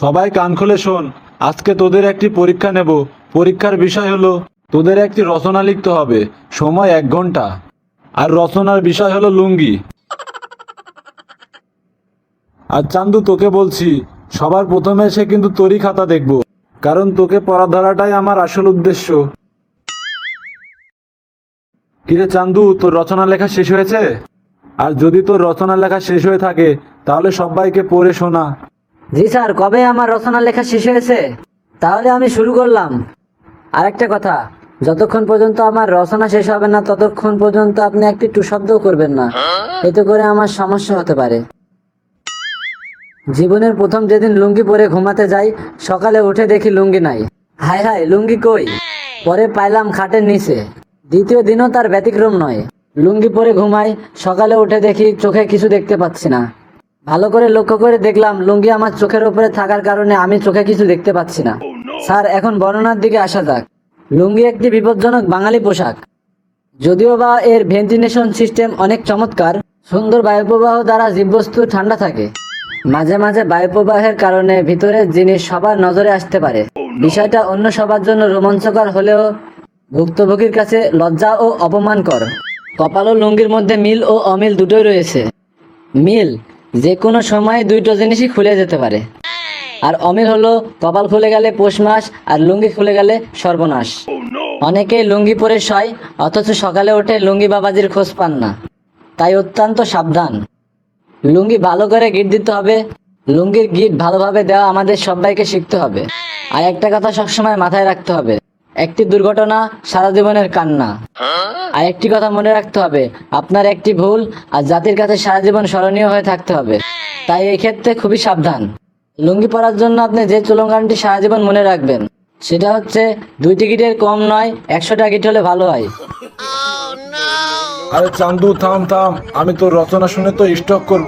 সবাই কান খুলে শোন, আজকে তোদের একটি পরীক্ষা নেব। পরীক্ষার বিষয় হলো, তোদের একটি রচনা লিখতে হবে, সময় এক ঘণ্টা। আর রচনার বিষয় হলো লুঙ্গি। আর চান্দু, তোকে বলছি, সবার প্রথমে এসে কিন্তু তোরই খাতা দেখব, কারণ তোকে পড়া ধরাটাই আমার আসল উদ্দেশ্য। কিরে চান্দু, তোর রচনা লেখা শেষ হয়েছে? আর যদি তোর রচনা লেখা শেষ হয়ে থাকে, তাহলে সবাইকে পড়ে শোনা। জি স্যার, কবে আমার রচনা লেখা শেষ হয়েছে? তাহলে আমি শুরু করলাম। আরেকটা কথা, যতক্ষণ পর্যন্ত আমার রচনা শেষ হবে না, ততক্ষণ পর্যন্ত আপনি একটি টু শব্দও করবেন না। এতে করে আমার সমস্যা হতে পারে। জীবনের প্রথম যেদিন লুঙ্গি পরে ঘুমাতে যাই, সকালে উঠে দেখি লুঙ্গি নাই। হায় হায়, লুঙ্গি কই? পরে পাইলাম খাটের নিচে। দ্বিতীয় দিনও তার ব্যতিক্রম নয়। লুঙ্গি পরে ঘুমাই, সকালে উঠে দেখি চোখে কিছু দেখতে পাচ্ছি না। ভালো করে লক্ষ্য করে দেখলাম লুঙ্গি আমার চোখের উপরে থাকার কারণে আমি চোখে কিছু দেখতে পাচ্ছি না। স্যার এখন বর্ণনার দিকে আসা যাক। লুঙ্গি একটি বিপজ্জনক বাঙালি পোশাক। যদিও বা এর ভেন্টিলেশন সিস্টেম অনেক চমৎকার সুন্দর বায়ুপ্রবাহ দ্বারা জীববস্তু ঠান্ডা থাকে। মাঝে মাঝে বায়ুপ্রবাহের কারণে ভিতরের জিনিস সবার নজরে আসতে পারে। বিষয়টা অন্য সবার জন্য রোমাঞ্চকর হলেও ভুক্তভোগীর কাছে লজ্জা ও অপমানকর। কপাল ও লুঙ্গির মধ্যে মিল ও অমিল দুটোই রয়েছে। মিল? যে কোনো সময় দুইটো জিনিসই খুলে যেতে পারে। আর অমিল হলো কপাল খুলে গেলে পৌষ মাস আর লুঙ্গি খুলে গেলে সর্বনাশ। অনেকেই লুঙ্গি পরে শয়, অথচ সকালে উঠে লুঙ্গি বাবাজির খোঁজ পান না। তাই অত্যন্ত সাবধান। লুঙ্গি ভালো করে গিট দিতে হবে। লুঙ্গির গিট ভালোভাবে দেওয়া আমাদের সবাইকে শিখতে হবে। আর একটা কথা সবসময় মাথায় রাখতে হবে। একটি দুর্ঘটনা, সারা জীবনের কান্না। আর একটি কথা মনে রাখতে হবে, আপনার একটি ভুল আর জাতির কাছে সারা জীবন স্মরণীয় হয়ে থাকতে হবে। তাই এই ক্ষেত্রে খুবই সাবধান। লুঙ্গি পরার জন্য আপনি যে চলঙ্গানটি সারা জীবন মনে রাখবেন, সেটা হচ্ছে দুই টিকিটের কম নয়, একশো টিকিট হলে ভালো হয়। আরে চান্দু, থাম থাম, আমি তোর রচনা শুনে তো স্টক করব।